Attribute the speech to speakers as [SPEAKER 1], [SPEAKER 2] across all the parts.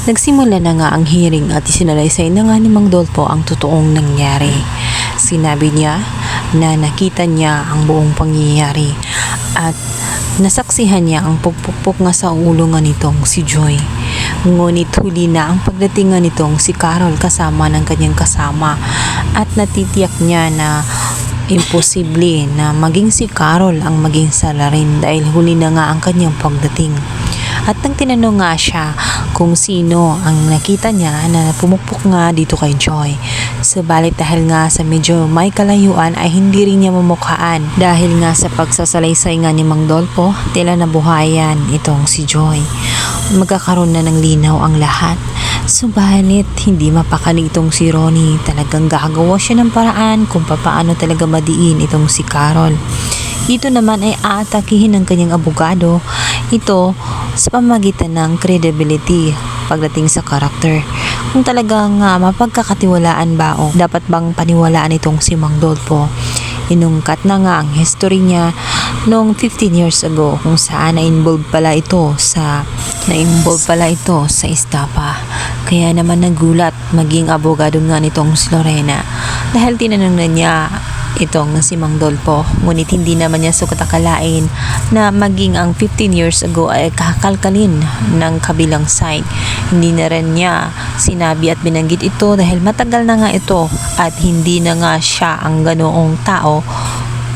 [SPEAKER 1] Nagsimula na nga ang hearing at isinalaysay na nga ni Mang Dolpo ang totoong nangyari. Sinabi niya na nakita niya ang buong pangyayari at nasaksihan niya ang pugpukpok nga sa ulo nga nitong si Joy. Ngunit huli na ang pagdating nga nitong si Carol kasama ng kanyang kasama at natitiyak niya na imposible na maging si Carol ang maging salarin dahil huli na nga ang kanyang pagdating. At nang tinanong nga siya kung sino ang nakita niya na pumukpok nga dito kay Joy. Subalit dahil nga sa medyo may kalayuan ay hindi rin niya mamukhaan dahil nga sa pagsasalaysay nga ni Mang Dolpo, tila nabuhayan itong si Joy. Magkakaroon na ng linaw ang lahat. Subalit, hindi mapakali itong si Ronnie. Talagang gagawa siya ng paraan kung paano talaga madiin itong si Carol. Ito naman ay aatakihin ng kanyang abogado. Ito sa pamagitan ng credibility pagdating sa karakter. Kung talagang uh, mapagkakatiwalaan ba o dapat bang paniwalaan itong si Mang Dolpo. Inungkat na nga ang history niya noong 15 years ago kung saan na-involve pala ito sa na-involve pala ito sa estapa. Kaya naman nagulat maging abogado nga nitong si Lorena dahil tinanong na niya itong si Mang Dolpo. Ngunit hindi naman niya sukat akalain na maging ang 15 years ago ay kakalkalin ng kabilang side. Hindi na rin niya sinabi at binanggit ito dahil matagal na nga ito at hindi na nga siya ang ganoong tao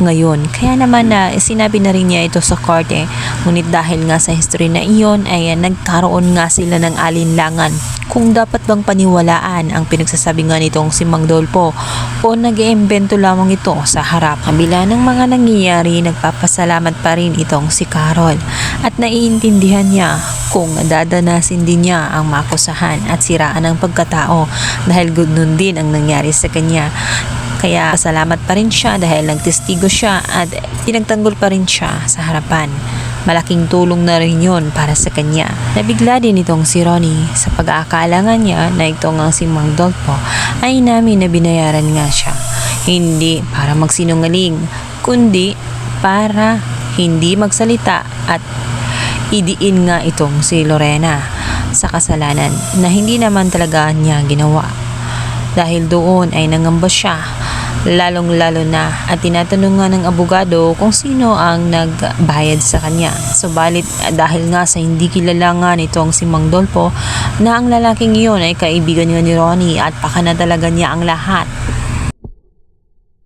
[SPEAKER 1] ngayon. Kaya naman na sinabi na rin niya ito sa korte. Ngunit dahil nga sa history na iyon ay nagkaroon nga sila ng alinlangan kung dapat bang paniwalaan ang pinagsasabi nga nitong si Mang Dolpo o nag iimbento lamang ito sa harap. Kabila ng mga nangyayari, nagpapasalamat pa rin itong si Carol at naiintindihan niya kung dadanasin din niya ang makusahan at siraan ng pagkatao dahil gudnon din ang nangyari sa kanya. Kaya salamat pa rin siya dahil nagtestigo siya at pinagtanggol pa rin siya sa harapan. Malaking tulong na rin yun para sa kanya. Nabigla din itong si Ronnie sa pag-aakala nga niya na ito nga si Mang Dolpo ay namin na binayaran nga siya. Hindi para magsinungaling, kundi para hindi magsalita at idiin nga itong si Lorena sa kasalanan na hindi naman talaga niya ginawa. Dahil doon ay nangamba siya lalong lalo na at tinatanong nga ng abogado kung sino ang nagbayad sa kanya. Subalit dahil nga sa hindi kilala nga nitong si Mang Dolpo na ang lalaking iyon ay kaibigan nga ni Ronnie at pakana talaga niya ang lahat